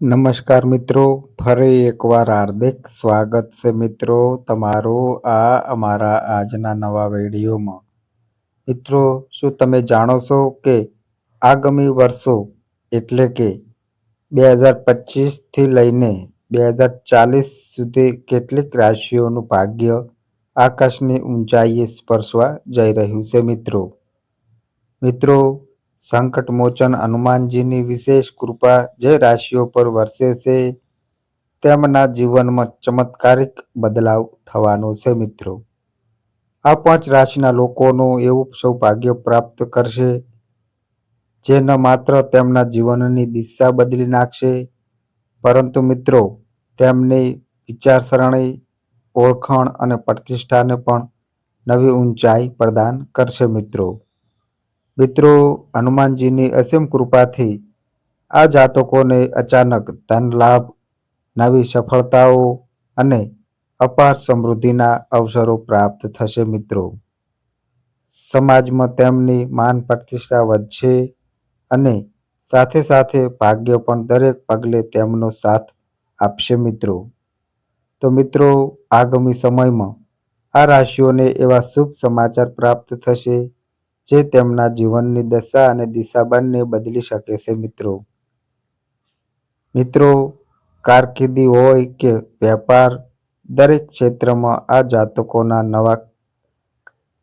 નમસ્કાર મિત્રો, ફરી એકવાર હાર્દિક સ્વાગત છે મિત્રો તમારું આ અમારા આજના નવા વિડીયોમાં. મિત્રો, શું તમે જાણો છો કે આગામી વર્ષો એટલે કે બે હજાર પચીસથી લઈને બે હજાર ચાલીસ સુધી કેટલીક રાશિઓનું ભાગ્ય આકાશની ઊંચાઈએ સ્પર્શવા જઈ રહ્યું છે મિત્રો. મિત્રો સંકટ મોચન હનુમાનજીની વિશેષ કૃપા જે રાશિઓ પર વરસે છે, તેમના જીવનમાં ચમત્કારિક બદલાવ થવાનો છે મિત્રો. આ પાંચ રાશિના લોકોનું એવું સૌભાગ્ય પ્રાપ્ત કરશે, જે ન માત્ર તેમના જીવનની દિશા બદલી નાખશે, પરંતુ મિત્રો, તેમની વિચારસરણી, ઓળખાણ અને પ્રતિષ્ઠાને પણ નવી ઊંચાઈ પ્રદાન કરશે મિત્રો. મિત્રો, હનુમાનજીની અસીમ કૃપાથી આ જાતકોને અચાનક ધન લાભ, નવી સફળતાઓ અને અપાર સમૃદ્ધિના અવસરો પ્રાપ્ત થશે મિત્રો. સમાજમાં તેમની માન પ્રતિષ્ઠા વધશે અને સાથે સાથે ભાગ્ય પણ દરેક પગલે તેમનો સાથ આપશે મિત્રો. તો મિત્રો, આગામી સમયમાં આ રાશિઓને એવા શુભ સમાચાર પ્રાપ્ત થશે. જે તેમના જીવનની દશા અને દિશા બંને બદલી શકે છે, મિત્રો. મિત્રો, કારકિર્દી હોય કે વેપાર, દરેક ક્ષેત્રમાં આ જાતકોના નવા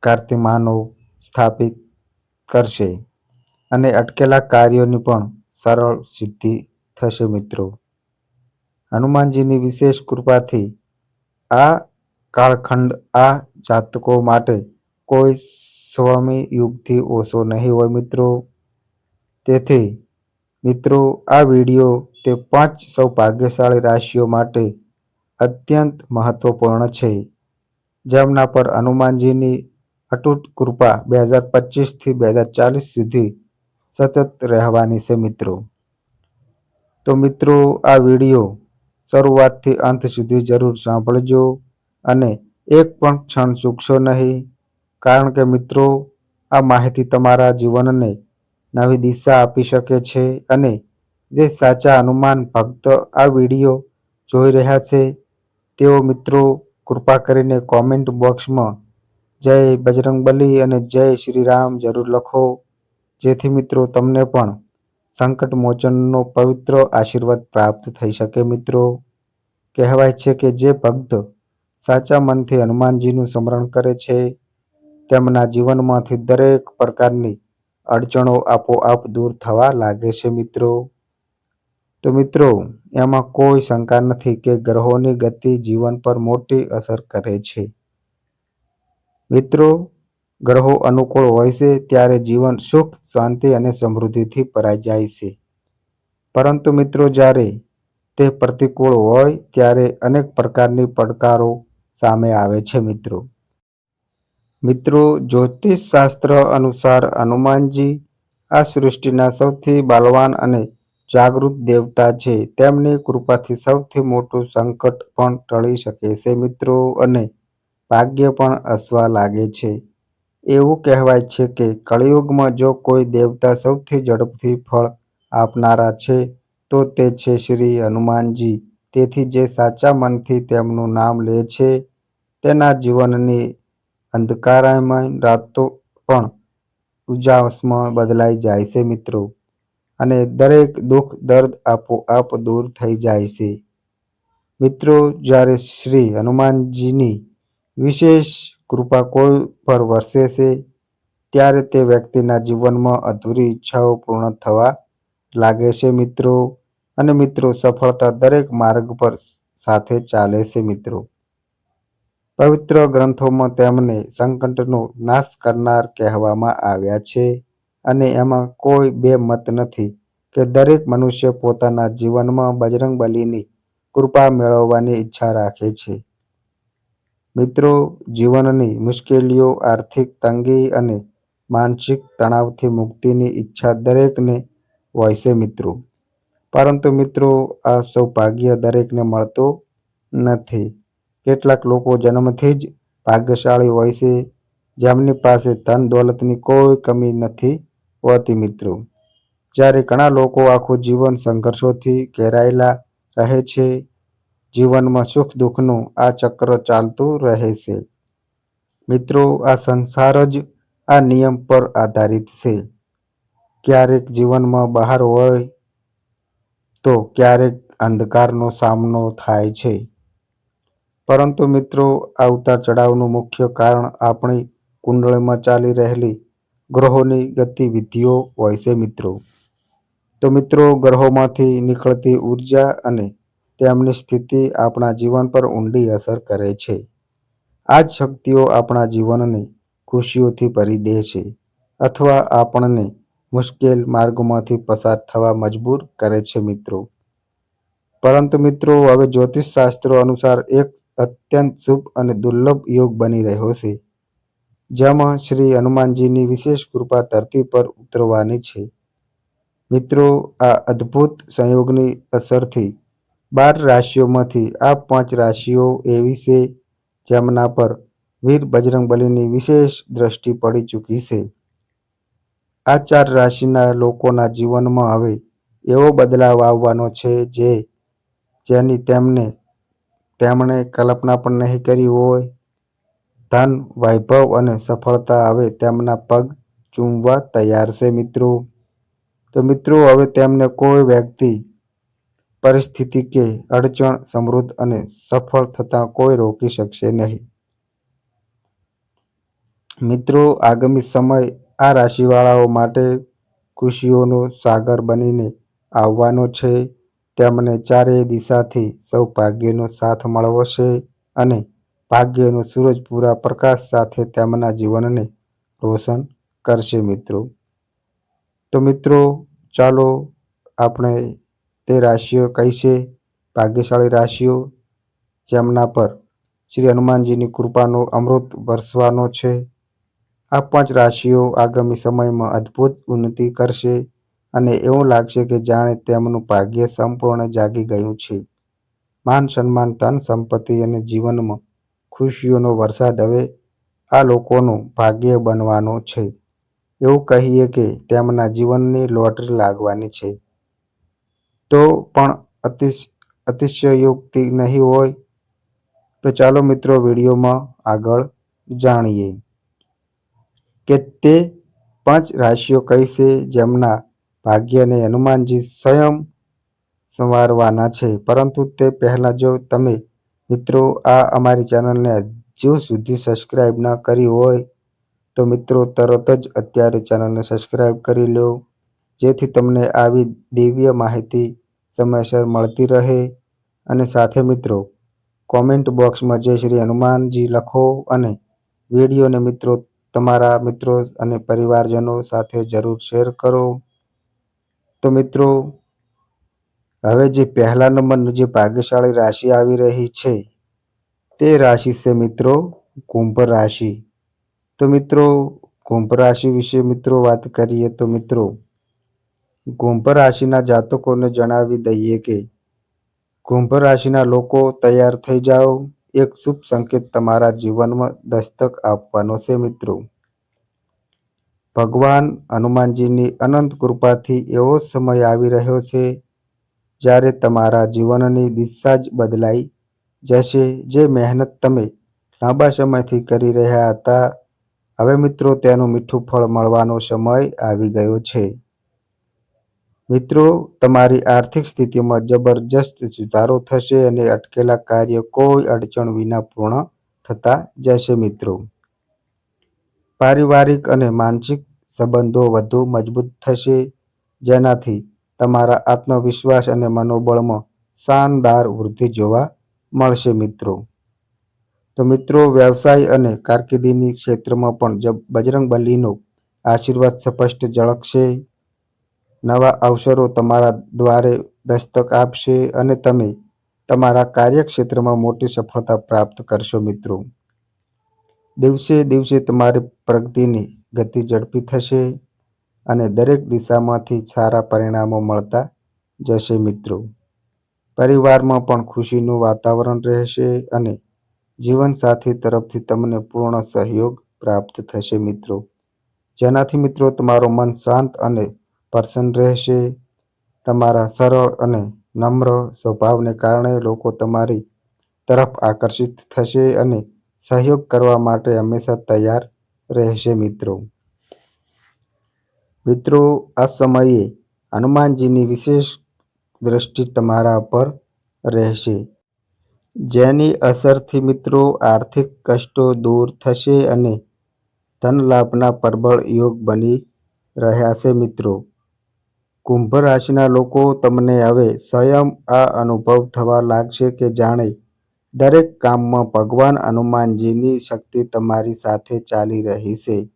કાર્તિમાનો સ્થાપિત કરશે અને અટકેલા કાર્યોની પણ સરળ સિદ્ધિ થશે, મિત્રો. હનુમાનજીની વિશેષ કૃપાથી આ કાળખંડ આ જાતકો માટે કોઈ સ્વામી યુગથી ઓછો નહીં હોય મિત્રો. તેથી મિત્રો, આ વીડિયો તે પાંચ સૌ ભાગ્યશાળી રાશિઓ માટે અત્યંત મહત્વપૂર્ણ છે. જેમના પર હનુમાનજીની અતૂટ કૃપા બે હજાર પચીસથી બે હજાર ચાલીસ સુધી સતત રહેવાની છે મિત્રો. તો મિત્રો, આ વીડિયો શરૂઆતથી અંત સુધી જરૂર સાંભળજો અને એક પણ ક્ષણ ચૂકશો નહીં. કારણ કે મિત્રો, આ માહિતી તમારા જીવનને નવી દિશા આપી શકે છે અને જે સાચા હનુમાન ભક્ત આ વીડિયો જોઈ રહ્યા છે, તેઓ મિત્રો, કૃપા કરીને કોમેન્ટ બોક્સમાં જય બજરંગબલી અને જય શ્રી રામ જરૂર લખો, જેથી મિત્રો તમને પણ સંકટ મોચનનો પવિત્ર આશીર્વાદ પ્રાપ્ત થઈ શકે મિત્રો. કહેવાય છે કે જે ભક્ત સાચા મનથી હનુમાનજીનું સ્મરણ કરે છે તેમના જીવનમાંથી દરેક પ્રકારની અડચણો આપોઆપ દૂર થવા લાગે છે, મિત્રો. તો મિત્રો, એમાં કોઈ શંકા નથી કે ગ્રહોની ગતિ જીવન પર મોટી અસર કરે છે. મિત્રો, ગ્રહો અનુકૂળ હોય છે ત્યારે જીવન સુખ, શાંતિ અને સમૃદ્ધિથી ભરાઈ જાય છે. પરંતુ મિત્રો, જ્યારે તે પ્રતિકૂળ હોય ત્યારે અનેક પ્રકારની પડકારો સામે આવે છે, મિત્રો. મિત્રો જ્યોતિષ શાસ્ત્ર અનુસાર હનુમાનજી આ સૃષ્ટિના સૌથી બલવાન અને જાગૃત દેવતા છે. તેમની કૃપાથી સૌથી મોટું સંકટ પણ ટળી શકે છે, મિત્રો, અને ભાગ્ય પણ હસવા લાગે છે. એવું કહેવાય છે કે કળિયુગમાં જો કોઈ દેવતા સૌથી ઝડપથી ફળ આપનારા છે, તો તે છે શ્રી હનુમાનજી. તેથી જે સાચા મનથી તેમનું નામ લે છે, તેના જીવનની અંધકારમય રાતો પણ ઉજાસમાં બદલાઈ જાય છે મિત્રો. અને દરેક દુઃખ, દર્દ આપોઆપ દૂર થઈ જાય છે. મિત્રો, જ્યારે શ્રી હનુમાનજીની વિશેષ કૃપા કોઈ પર વરસે છે, ત્યારે તે વ્યક્તિના જીવનમાં અધૂરી ઈચ્છાઓ પૂર્ણ થવા લાગે છે મિત્રો. અને મિત્રો, સફળતા દરેક માર્ગ પર સાથે ચાલે છે મિત્રો. પવિત્ર ગ્રંથોમાં તેમને સંકટનો નાશ કરનાર કહેવામાં આવ્યા છે અને એમાં કોઈ બે મત નથી કે દરેક મનુષ્ય પોતાના જીવનમાં બજરંગબલીની કૃપા મેળવવાની ઈચ્છા રાખે છે. મિત્રો, જીવનની મુશ્કેલીઓ, આર્થિક તંગી અને માનસિક તણાવથી મુક્તિની ઈચ્છા દરેકને હોય છે મિત્રો. પરંતુ મિત્રો, આ સૌભાગ્ય દરેકને મળતું નથી. કેટલાક લોકો જન્મથી જ ભાગ્યશાળી હોય છે. જેમની પાસે ધન દોલતની કોઈ કમી નથી હોતી મિત્રો. જ્યારે ઘણા લોકો આખું જીવન સંઘર્ષોથી ઘેરાયેલા રહે છે, જીવનમાં સુખ દુઃખનું આ ચક્ર ચાલતું રહે છે. મિત્રો, આ સંસાર જ આ નિયમ પર આધારિત છે. ક્યારેક જીવનમાં બહાર હોય તો ક્યારેક અંધકારનો સામનો થાય છે. પરંતુ મિત્રો આ ઉતાર ચઢાવનું મુખ્ય કારણ આપણી કુંડળીમાં ચાલી રહેલી ગ્રહોની ગતિવિધિઓ હોય છે મિત્રો. તો મિત્રો, ગ્રહોમાંથી નીકળતી ઊર્જા અને તેમની સ્થિતિ આપણા જીવન પર ઊંડી અસર કરે છે. આ જ શક્તિઓ આપણા જીવનને ખુશીઓથી ભરી દે છે અથવા આપણને મુશ્કેલ માર્ગોમાંથી પસાર થવા મજબૂર કરે છે મિત્રો. પરંતુ મિત્રો, હવે જ્યોતિષ શાસ્ત્રો અનુસાર એક અત્યંત શુભ અને દુર્લભ યોગ બની રહ્યો છે, જેમાં શ્રી હનુમાનજીની વિશેષ કૃપા ધરતી પર ઉતરવાની છે. મિત્રો, આ અદ્ભુત સંયોગની અસરથી બાર રાશિઓમાંથી આ પાંચ રાશિઓ એવી છે જેમના પર વીર બજરંગબલીની વિશેષ દ્રષ્ટિ પડી ચૂકી છે. આ ચાર રાશિના લોકોના જીવનમાં હવે એવો બદલાવ આવવાનો છે જે જેની તેમને, તેમણે કલ્પના પણ નહીં કરી હોય. ધન, વૈભવ અને સફળતા હવે તેમના પગ ચૂમવા તૈયાર છે મિત્રો. તો મિત્રો, હવે તેમને કોઈ વ્યક્તિ, પરિસ્થિતિ કે અડચણ સમૃદ્ધ અને સફળ થતાં કોઈ રોકી શકશે નહીં. મિત્રો, આગામી સમય આ રાશિવાળાઓ માટે ખુશીઓનો સાગર બનીને આવવાનો છે. તેમને ચારેય દિશાથી સૌ ભાગ્યનો સાથ મળવશે અને ભાગ્યનો સૂરજ પૂરા પ્રકાશ સાથે તેમના જીવનને રોશન કરશે મિત્રો. તો મિત્રો, ચાલો આપણે તે રાશિઓ કઈ છે ભાગ્યશાળી રાશિઓ જેમના પર શ્રી હનુમાનજીની કૃપાનો અમૃત વરસવાનો છે. આ પાંચ રાશિઓ આગામી સમયમાં અદ્ભુત ઉન્નતિ કરશે. અને એવું લાગશે કે જાણે તેમનું ભાગ્ય સંપૂર્ણ જાગી ગયું છે. માન સન્માન, ધન સંપત્તિ અને જીવનમાં ખુશીઓનો વરસાદ હવે આ લોકોનું ભાગ્ય બનવાનો છે. એવું કહીએ કે તેમના જીવનની લોટરી લાગવાની છે. તો પણ અતિશ, અતિશયોક્તિ નહીં હોય? તો ચાલો મિત્રો વિડીયોમાં આગળ જાણીએ કે તે પાંચ રાશિઓ છે, જેમના ભાગ્યને હનુમાનજી સ્વયં સંવારવાના છે. પરંતુ તે પહેલાં જો તમે મિત્રો આ અમારી ચેનલને હજુ સુધી સબસ્ક્રાઈબ ન કરી હોય, તો મિત્રો તરત જ અત્યારે ચેનલને સબસ્ક્રાઈબ કરી લો, જેથી તમને આવી દિવ્ય માહિતી સમયસર મળતી રહે. અને સાથે મિત્રો, કોમેન્ટ બોક્સમાં જય શ્રી હનુમાનજી લખો અને વિડીયોને મિત્રો તમારા મિત્રો અને પરિવારજનો સાથે જરૂર શેર કરો. તો મિત્રો, હવે જે પહેલા નંબરની જે ભાગ્યશાળી રાશિ આવી રહી છે, તે રાશિ છે મિત્રો કુંભ રાશિ. તો મિત્રો, કુંભ રાશિ વિશે મિત્રો વાત કરીએ તો મિત્રો, કુંભ રાશિના જાતકોને જણાવી દઈએ કે, કુંભ રાશિના લોકો તૈયાર થઈ જાઓ. એક શુભ સંકેત તમારા જીવનમાં દસ્તક આપવાનો છે મિત્રો. ભગવાન હનુમાનજીની અનંત કૃપાથી એવો સમય આવી રહ્યો છે, જ્યારે તમારા જીવનની દિશા જ બદલાઈ જશે. જે મહેનત તમે લાંબા સમયથી કરી રહ્યા હતા, હવે મિત્રો તેનું મીઠું ફળ મળવાનો સમય આવી ગયો છે. મિત્રો, તમારી આર્થિક સ્થિતિમાં જબરજસ્ત સુધારો થશે અને અટકેલા કાર્ય કોઈ અડચણ વિના પૂર્ણ થતા જશે મિત્રો. પારિવારિક અને માનસિક સંબંધો વધુ મજબૂત થશે. જેનાથી તમારા આત્મવિશ્વાસ અને મનોબળમાં શાનદાર વૃદ્ધિ જોવા મળશે મિત્રો. તો મિત્રો, વ્યવસાય અને કારકિર્દીની ક્ષેત્રમાં પણ બજરંગબલીનો આશીર્વાદ સ્પષ્ટ ઝળકશે નવા અવસરો તમારા દ્વારે દસ્તક આપશે અને તમે તમારા કાર્યક્ષેત્રમાં મોટી સફળતા પ્રાપ્ત કરશો મિત્રો. દિવસે દિવસે તમારી પ્રગતિની ગતિ ઝડપી થશે અને દરેક દિશામાંથી સારા પરિણામો મળતા જશે મિત્રો. પરિવારમાં પણ ખુશીનું વાતાવરણ રહેશે અને જીવનસાથી તરફથી તમને પૂર્ણ સહયોગ પ્રાપ્ત થશે મિત્રો. જેનાથી મિત્રો તમારું મન શાંત અને પ્રસન્ન રહેશે. તમારા સરળ અને નમ્ર સ્વભાવને કારણે લોકો તમારી તરફ આકર્ષિત થશે અને સહયોગ કરવા માટે હંમેશા તૈયાર રહેશે મિત્રો. મિત્રો, આ સમયે હનુમાનજીની વિશેષ દ્રષ્ટિ તમારા પર રહેશે. જેની અસરથી મિત્રો આર્થિક કષ્ટો દૂર થશે અને ધન લાભના પ્રબળ યોગ બની રહ્યા છે મિત્રો. કુંભ રાશિના લોકો તમને હવે સ્વયં આ અનુભવ થવા લાગશે કે જાણે દરેક કામમાં ભગવાન હનુમાનજીની શક્તિ તમારી સાથે ચાલી રહી છે.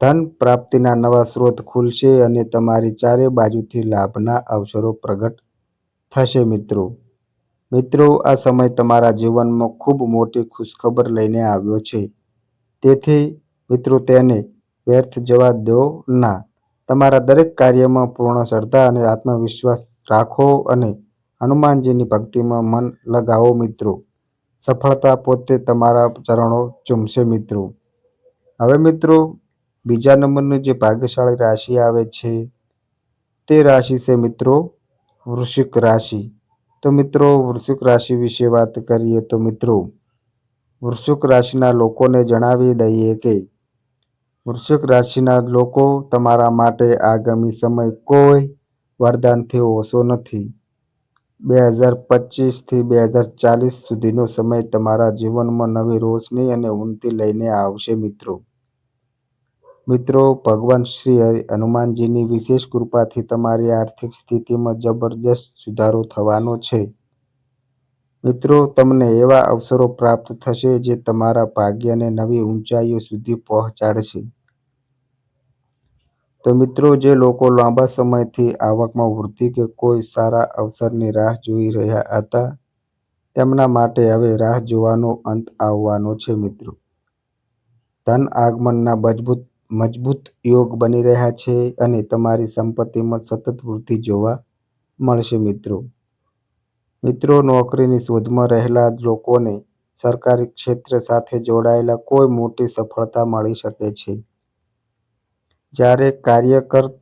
ધન પ્રાપ્તિના નવા સ્ત્રોત ખુલશે અને તમારી ચારે બાજુથી લાભના અવસરો પ્રગટ થશે મિત્રો. મિત્રો, આ સમય તમારા જીવનમાં ખૂબ મોટી ખુશખબર લઈને આવ્યો છે. તેથી, મિત્રો, તેને વ્યર્થ જવા દો ના. તમારા દરેક કાર્યમાં પૂર્ણ શ્રદ્ધા અને આત્મવિશ્વાસ રાખો અને હનુમાનજીની ભક્તિમાં મન લગાવો મિત્રો. સફળતા પોતે તમારા ચરણો ચૂમશે મિત્રો. હવે મિત્રો, બીજા નંબરનું જે ભાગ્યશાળી રાશિ આવે છે, તે રાશિ છે મિત્રો, વૃશ્ચિક રાશિ. તો મિત્રો, વૃશ્ચિક રાશિ વિશે વાત કરીએ તો મિત્રો, વૃશ્ચિક રાશિના લોકોને જણાવી દઈએ કે, વૃશ્ચિક રાશિના લોકો તમારા માટે આગામી સમય કોઈ વરદાનથી ઓછો નથી. બે હજાર પચીસથી બે હજાર ચાલીસ સુધીનો સમય તમારા જીવનમાં નવી રોશની અને ઉન્નતિ લઈને આવશે, મિત્રો. મિત્રો, ભગવાન શ્રી હનુમાનજીની વિશેષ કૃપાથી તમારી આર્થિક સ્થિતિમાં જબરજસ્ત સુધારો થવાનો છે. મિત્રો, તમને એવા અવસરો પ્રાપ્ત થશે જે તમારા ભાગ્યને નવી ઊંચાઈઓ સુધી પહોંચાડશે. તો મિત્રો, જે લોકો લાંબા સમયથી આવકમાં વૃદ્ધિ કે કોઈ સારા અવસરની રાહ જોઈ રહ્યા હતા, તેમના માટે હવે રાહ જોવાનો અંત આવવાનો છે મિત્રો. ધન આગમનના મજબૂત મજબૂત યોગ બની રહ્યા છે અને તમારી સંપત્તિમાં સતત વૃદ્ધિ જોવા મળશે મિત્રો. મિત્રો, નોકરીની શોધમાં રહેલા લોકોને સરકારી ક્ષેત્ર સાથે જોડાયેલા કોઈ મોટી સફળતા મળી શકે છે. જ્યારે કાર્યકર્ત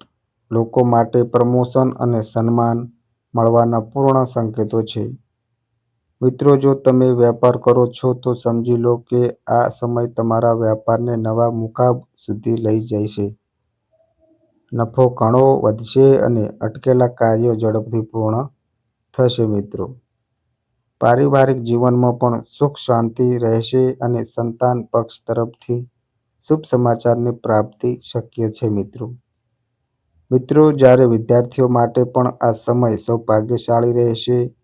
લોકો માટે પ્રમોશન અને સન્માન મળવાના પૂર્ણ સંકેતો છે. મિત્રો, જો તમે વેપાર કરો છો, તો સમજી લો કે આ સમય તમારા વેપારને નવા મુકાબ સુધી લઈ જશે નફો ઘણો વધશે અને અટકેલા કાર્યો ઝડપથી પૂર્ણ થશે, મિત્રો. પારિવારિક જીવનમાં પણ સુખ, શાંતિ રહેશે અને સંતાન પક્ષ તરફથી શુભ સમાચારની પ્રાપ્તિ શક્ય છે, મિત્રો. મિત્રો, જ્યારે વિદ્યાર્થીઓ માટે પણ આ સમય સૌભાગ્યશાળી રહેશે,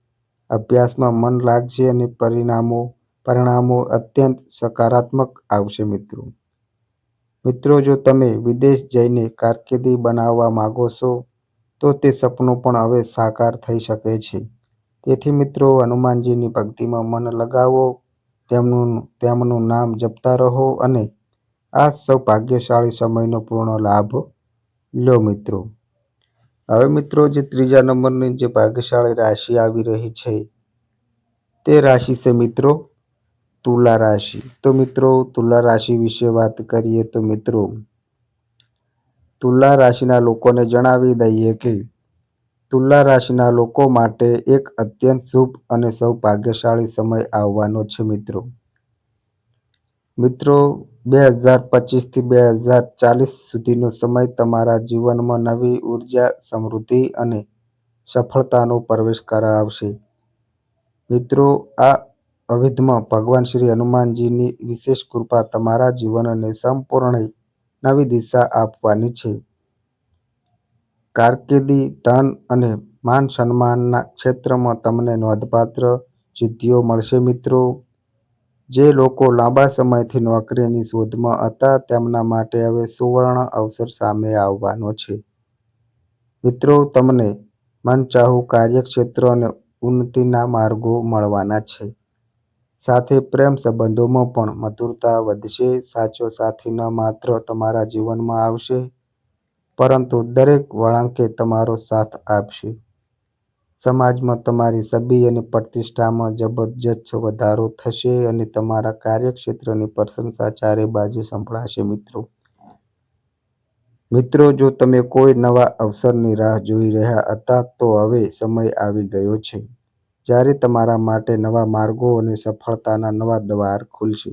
અભ્યાસમાં મન લાગશે અને પરિણામો પરિણામો અત્યંત સકારાત્મક આવશે, મિત્રો. મિત્રો, જો તમે વિદેશ જઈને કારકિર્દી બનાવવા માગો છો, તો તે સપનું પણ હવે સાકાર થઈ શકે છે. તેથી, મિત્રો, હનુમાનજીની ભક્તિમાં મન લગાવો, તેમનું તેમનું નામ જપતા રહો અને આ સૌ ભાગ્યશાળી સમયનો પૂર્ણ લાભ લો મિત્રો. હવે મિત્રો, જે ત્રીજા નંબરની જે ભાગ્યશાળી રાશિ આવી રહી છે, તે રાશિ છે મિત્રો, તુલા રાશિ. તો મિત્રો, તુલા રાશિ વિશે વાત કરીએ તો મિત્રો, તુલા રાશિના લોકોને જણાવી દઈએ કે તુલા રાશિના લોકો માટે એક અત્યંત શુભ અને સૌભાગ્યશાળી સમય આવવાનો છે મિત્રો. મિત્રો બે હજાર પચીસથી બે હજાર ચાલીસ સુધીનો સમય તમારા જીવનમાં નવી ઊર્જા, સમૃદ્ધિ અને સફળતાનો પ્રવેશ કરાવશે. મિત્રો, આ અવિધમાં ભગવાન શ્રી હનુમાનજીની વિશેષ કૃપા તમારા જીવનને સંપૂર્ણ નવી દિશા આપવાની છે. કારકિર્દી, ધન અને માન સન્માનના ક્ષેત્રમાં તમને નોંધપાત્ર સિદ્ધિઓ મળશે મિત્રો. જે લોકો લાંબા સમયથી નોકરીની શોધમાં હતા, તેમના માટે હવે સુવર્ણ અવસર સામે આવવાનો છે. મિત્રો, તમને મનચાહું કાર્યક્ષેત્ર અને ઉન્નતિના માર્ગો મળવાના છે. સાથે પ્રેમ સંબંધોમાં પણ મધુરતા વધશે. સાચો સાથી ન માત્ર તમારા જીવનમાં આવશે, પરંતુ દરેક વળાંકે તમારો સાથ આપશે. સમાજમાં તમારી છબી અને પ્રતિષ્ઠામાં જબરજસ્ત વધારો થશે અને તમારા કાર્યક્ષેત્રની પ્રશંસા ચારે બાજુ સંભળાશે, મિત્રો મિત્રો, જો તમે કોઈ નવા અવસરની રાહ જોઈ રહ્યા હતા, તો હવે સમય આવી ગયો છે જ્યારે તમારા માટે નવા માર્ગો અને સફળતાના નવા દ્વાર ખુલશે.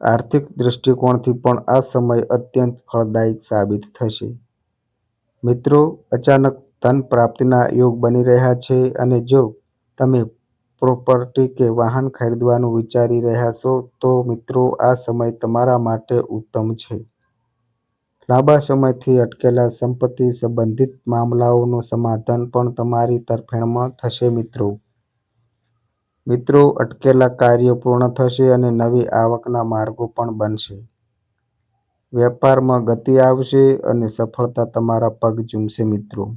આર્થિક દૃષ્ટિકોણથી પણ આ સમય અત્યંત ફળદાયી સાબિત થશે. મિત્રો, અચાનક ધન પ્રાપ્તિના યોગ બની રહ્યા છે અને જો તમે પ્રોપર્ટી કે વાહન ખરીદવાનું વિચારી રહ્યા છો, તો મિત્રો, આ સમય તમારા માટે ઉત્તમ છે. લાંબા સમયથી અટકેલા સંપત્તિ સંબંધિત મામલાઓનું સમાધાન પણ તમારી તરફેણમાં થશે, મિત્રો. મિત્રો, અટકેલા કાર્યો પૂર્ણ થશે અને નવી આવકના માર્ગો પણ બનશે. વેપારમાં ગતિ આવશે અને સફળતા તમારા પગ ચૂમશે મિત્રો.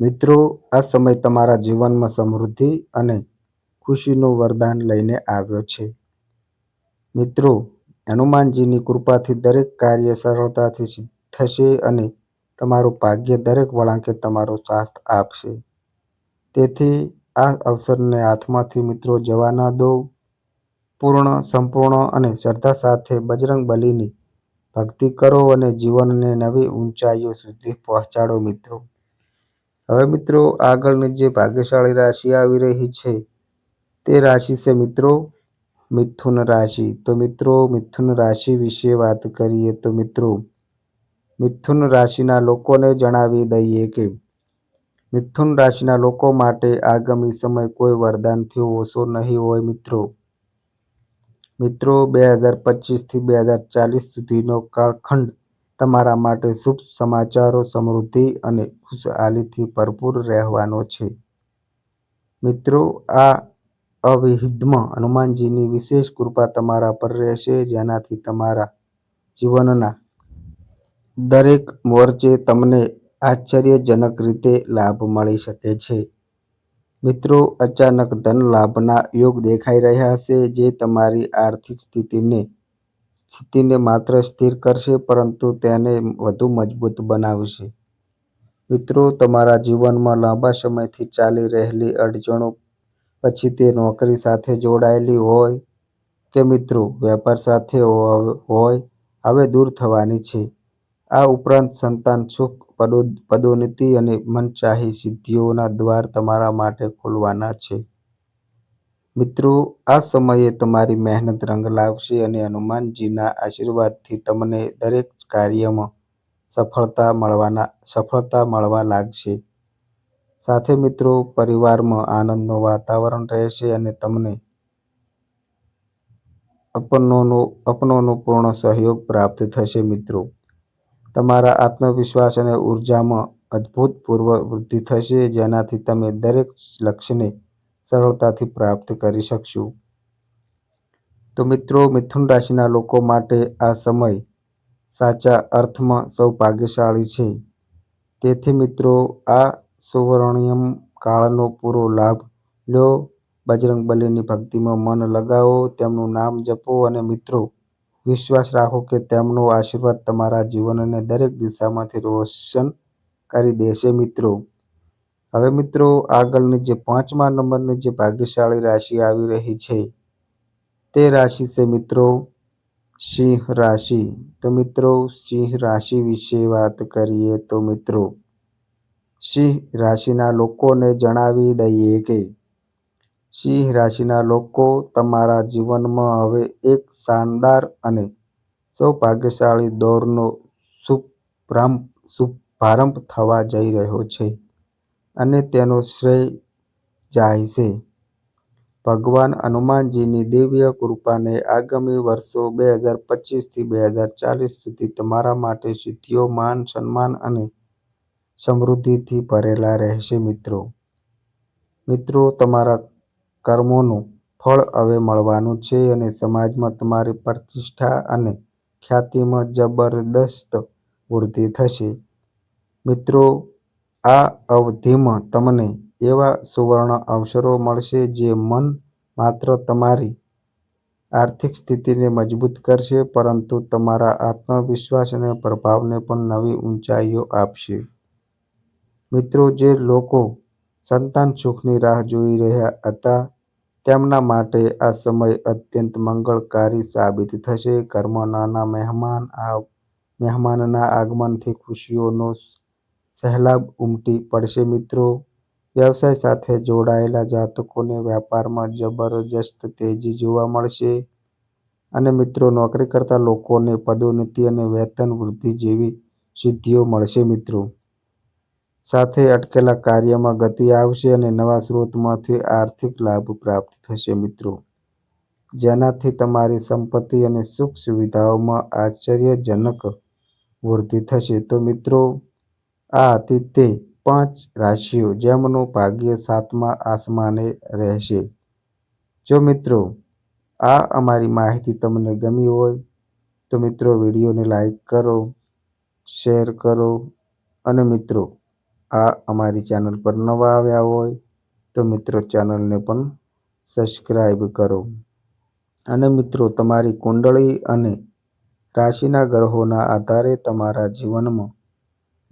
મિત્રો આ સમય તમારા જીવનમાં સમૃદ્ધિ અને ખુશીનું વરદાન લઈને આવ્યો છે. મિત્રો હનુમાનજીની કૃપાથી દરેક કાર્ય સરળતાથી સિદ્ધ થશે અને તમારું ભાગ્ય દરેક વળાંકે તમારો સાથ આપશે. તેથી આ અવસરને હાથમાંથી મિત્રો જવા ન દો. પૂર્ણ, સંપૂર્ણ અને શ્રદ્ધા સાથે બજરંગબલીની ભક્તિ કરો અને જીવનને નવી ઊંચાઈઓ સુધી પહોંચાડો મિત્રો. હવે મિત્રો, આગળની જે ભાગ્યશાળી રાશિ આવી રહી છે, તે રાશિ છે મિત્રો, મિથુન રાશિ. તો મિત્રો, મિથુન રાશિ વિશે વાત કરીએ તો મિત્રો, મિથુન રાશિના લોકોને જણાવી દઈએ કે, મિથુન રાશિના લોકો માટે આગામી સમય કોઈ વરદાનથી ઓછો નહીં હોય મિત્રો. મિત્રો, બે હજાર પચીસથી બે હજાર ચાલીસ સુધીનો કાળખંડ તમારા માટે શુભ સમાચારો, સમૃદ્ધિ અને ખુશહાલીથી ભરપૂર રહેવાનો છે. મિત્રો આ અવિહિદ્મ હનુમાનજીની વિશેષ કૃપા તમારા પર રહેશે જેનાથી તમારા જીવનના દરેક મોરચે તમને આશ્ચર્યજનક રીતે લાભ મળી શકે છે. મિત્રો અચાનક ધન લાભના યોગ દેખાઈ રહ્યા છે જે તમારી આર્થિક સ્થિતિને સ્થિતિને માત્ર સ્થિર કરશે પરંતુ તેને વધુ મજબૂત બનાવશે. મિત્રો તમારા જીવનમાં લાંબા સમયથી ચાલી રહેલી અડચણો પછી તે નોકરી સાથે જોડાયેલી હોય કે મિત્રો વેપાર સાથે હોય હવે દૂર થવાની છે. આ ઉપરાંત સંતાન સુખ, પદોન્નતિ અને મનચાહી સિદ્ધિઓના દ્વાર તમારા માટે ખુલવાના છે. મિત્રો, આ સમયે તમારી મહેનત રંગ લાવશે અને હનુમાનજીના આશીર્વાદથી તમને દરેક કાર્યમાં સફળતા મળવાના, સફળતા મળવા લાગશે. સાથે મિત્રો, પરિવારમાં આનંદનું વાતાવરણ રહેશે અને તમને અપનોનો અપનોનો પૂર્ણ સહયોગ પ્રાપ્ત થશે મિત્રો. તમારા આત્મવિશ્વાસ અને ઉર્જામાં અદ્ભુતપૂર્વ વૃદ્ધિ થશે, જેનાથી તમે દરેક લક્ષ્યને સરળતાથી પ્રાપ્ત કરી શકશું તો મિત્રો મિથુન રાશિના લોકો માટે આ સમય સાચા અર્થમાં સૌભાગ્યશાળી છે. તેથી મિત્રો આ સુવર્ણિયમ કાળનો પૂરો લાભ લો. બજરંગબલીની ભક્તિમાં મન લગાવો, તેમનું નામ જપો અને મિત્રો વિશ્વાસ રાખો કે તેમનો આશીર્વાદ તમારા જીવનને દરેક દિશામાંથી રોશન કરી દેશે મિત્રો. હવે મિત્રો, આગળની જે પાંચમા નંબરની જે ભાગ્યશાળી રાશિ આવી રહી છે, તે રાશિ છે મિત્રો સિંહ રાશિ. તો મિત્રો, સિંહ રાશિ વિશે વાત કરીએ તો મિત્રો, સિંહ રાશિના લોકોને જણાવી દઈએ કે, સિંહ રાશિના લોકો તમારા જીવનમાં હવે એક શાનદાર અને સૌભાગ્યશાળી દૌરનો શુભ શુભારંભ થવા જઈ રહ્યો છે અને તેનો શ્રેય જાય છે ભગવાન હનુમાનજીની દિવ્ય કૃપાને આગામી વર્ષો બે હજાર પચીસથી બે હજાર ચાલીસ સુધી તમારા માટે સિદ્ધિઓ, માન, સન્માન અને સમૃદ્ધિથી ભરેલા રહેશે મિત્રો. મિત્રો તમારા કર્મોનું ફળ હવે મળવાનું છે અને સમાજમાં તમારી પ્રતિષ્ઠા અને ખ્યાતિમાં જબરદસ્ત વૃદ્ધિ થશે. મિત્રો આ અવધિમાં તમને એવા સુવર્ણ અવસરો મળશે જે મન માત્ર તમારી આર્થિક સ્થિતિને મજબૂત કરશે, પરંતુ તમારા આત્મવિશ્વાસ અને પ્રભાવને પણ નવી ઊંચાઈઓ આપશે. મિત્રો, જે લોકો સંતાન સુખની રાહ જોઈ રહ્યા હતા, તેમના માટે આ સમય અત્યંત મંગળકારી સાબિત થશે. ઘરમાં નાના મહેમાન મહેમાનના આગમનથી ખુશીઓનો સહેલાબ ઉમટી પડશે મિત્રો. વ્યવસાય સાથે જોડાયેલા જાતકોને વ્યાપારમાં જબરજસ્ત તેજી જોવા મળશે. અને મિત્રો, નોકરી કરતા લોકોને પદોન્નતિ અને વેતન વૃદ્ધિ જેવી સિદ્ધિઓ મળશે મિત્રો. સાથે અટકેલા કાર્યમાં ગતિ આવશે અને નવા સ્ત્રોતમાંથી આર્થિક લાભ પ્રાપ્ત થશે મિત્રો. જેનાથી તમારી સંપત્તિ અને સુખ સુવિધાઓમાં આશ્ચર્યજનક વૃદ્ધિ થશે. તો મિત્રો આ હતી તે પાંચ રાશિઓ જેમનું ભાગ્ય સાતમા આસમાને રહેશે. જો મિત્રો આ અમારી માહિતી તમને ગમી હોય, તો મિત્રો વિડીયોને લાઈક કરો, શેર કરો અને મિત્રો આ અમારી ચેનલ પર નવા આવ્યા હોય, તો મિત્રો ચેનલને પણ સબસ્ક્રાઈબ કરો. અને મિત્રો તમારી કુંડળી અને રાશિના ગ્રહોના આધારે તમારા જીવનમાં